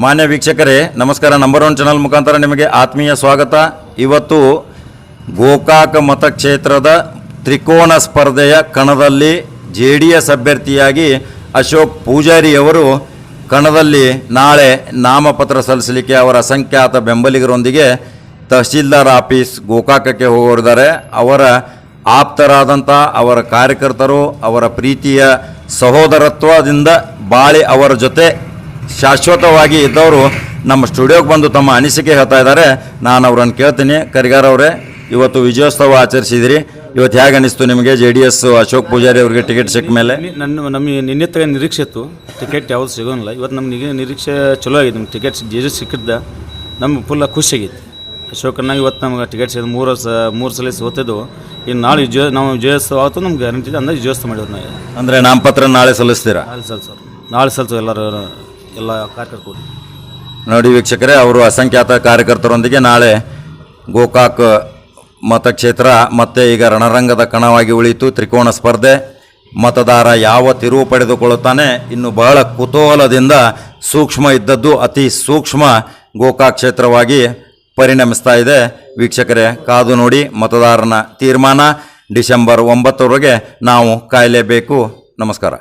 ಮಾನ್ಯ ವೀಕ್ಷಕರೇ, ನಮಸ್ಕಾರ. ನಂಬರ್ ಒನ್ ಚಾನಲ್ ಮುಖಾಂತರ ನಿಮಗೆ ಆತ್ಮೀಯ ಸ್ವಾಗತ. ಇವತ್ತು ಗೋಕಾಕ ಮತಕ್ಷೇತ್ರದ ತ್ರಿಕೋನ ಸ್ಪರ್ಧೆಯ ಕಣದಲ್ಲಿ ಜೆ ಡಿ ಎಸ್ ಅಭ್ಯರ್ಥಿಯಾಗಿ ಅಶೋಕ್ ಪೂಜಾರಿ ಅವರು ಕಣದಲ್ಲಿ ನಾಳೆ ನಾಮಪತ್ರ ಸಲ್ಲಿಸಲಿಕ್ಕೆ ಅವರ ಅಸಂಖ್ಯಾತ ಬೆಂಬಲಿಗರೊಂದಿಗೆ ತಹಶೀಲ್ದಾರ್ ಆಫೀಸ್ ಗೋಕಾಕಕ್ಕೆ ಹೋಗಿದ್ದಾರೆ ಅವರ ಆಪ್ತರಾದಂಥ ಅವರ ಕಾರ್ಯಕರ್ತರು, ಅವರ ಪ್ರೀತಿಯ ಸಹೋದರತ್ವದಿಂದ ಬಾಳಿ ಅವರ ಜೊತೆ ಶಾಶ್ವತವಾಗಿ ಇದ್ದವರು ನಮ್ಮ ಸ್ಟುಡಿಯೋಗೆ ಬಂದು ತಮ್ಮ ಅನಿಸಿಕೆ ಹೇಳ್ತಾ ಇದ್ದಾರೆ. ನಾನು ಅವರನ್ನು ಕೇಳ್ತೀನಿ. ಕರಿಗಾರ್ ಅವರೇ ಇವತ್ತು ವಿಜಯೋತ್ಸವ ಆಚರಿಸಿದಿರಿ. ಇವತ್ತು ಹೇಗೆ ಅನಿಸ್ತು ನಿಮಗೆ J D S Ashok Poojari ಅವರಿಗೆ ಟಿಕೆಟ್ ಸಿಕ್ಕ ಮೇಲೆ? ನನ್ನ ನಮಗೆ ನಿನ್ನೆ ತಗ ನಿರೀಕ್ಷೆ ಇತ್ತು. ಟಿಕೆಟ್ ಯಾವುದು ಸಿಗೋಲ್ಲ ಇವತ್ತು ನಮ್ಗೆ ನಿರೀಕ್ಷೆ ಚಲೋ ಆಗಿದೆ. ನಮ್ಗೆ ಟಿಕೆಟ್ ಜೆ ಸಿಕ್ಕಿದ್ದ. ನಮ್ಗೆ ಫುಲ್ಲ ಖುಷಿ ಆಗೈತಿ ಅಶೋಕನ ಇವತ್ತು ನಮ್ಗೆ ಟಿಕೆಟ್ ಸಿಗೋದು ಮೂರು ಸ ಮೂರು ಸಲ ಸೋತಿದ್ದು ಇನ್ನು ನಾಳೆ ವಿಜಯ ನಾವು ವಿಜಯೋತ್ಸವ ಆಯಿತು ನಮ್ಗೆ ಗ್ಯಾರಂಟಿ ಅಂದಾಜು ವಿಜಯೋತ್ಸವ ಮಾಡಿದ್ರು ನಾವು ಅಂದರೆ ನಾಮಪತ್ರ ನಾಳೆ ಸಲ್ಲಿಸ್ತೀರಾ? ನಾಳೆ ಸಲ್ಲಿಸೋರು ನಾಳೆ ಸಲ್ಲಿಸೋ ಎಲ್ಲರೂ ಎಲ್ಲ ಕಾರ್ಯಕರ್ತರು ನೋಡಿ ವೀಕ್ಷಕರೇ, ಅವರು ಅಸಂಖ್ಯಾತ ಕಾರ್ಯಕರ್ತರೊಂದಿಗೆ ನಾಳೆ ಗೋಕಾಕ್ ಮತಕ್ಷೇತ್ರ ಮತ್ತೆ ಈಗ ರಣರಂಗದ ಕಣವಾಗಿ ಉಳಿಯಿತು. ತ್ರಿಕೋಣ ಸ್ಪರ್ಧೆ, ಮತದಾರ ಯಾವ ತಿರುವು ಪಡೆದುಕೊಳ್ಳುತ್ತಾನೆ ಇನ್ನು ಬಹಳ ಕುತೂಹಲದಿಂದ ಸೂಕ್ಷ್ಮ ಇದ್ದದ್ದು, ಅತಿ ಸೂಕ್ಷ್ಮ ಗೋಕಾಕ್ ಕ್ಷೇತ್ರವಾಗಿ ಪರಿಣಮಿಸ್ತಾ ಇದೆ. ವೀಕ್ಷಕರೇ, ಕಾದು ನೋಡಿ ಮತದಾರನ ತೀರ್ಮಾನ. ಡಿಸೆಂಬರ್ ಒಂಬತ್ತರವರೆಗೆ ನಾವು ಕಾಯಲೇಬೇಕು. ನಮಸ್ಕಾರ.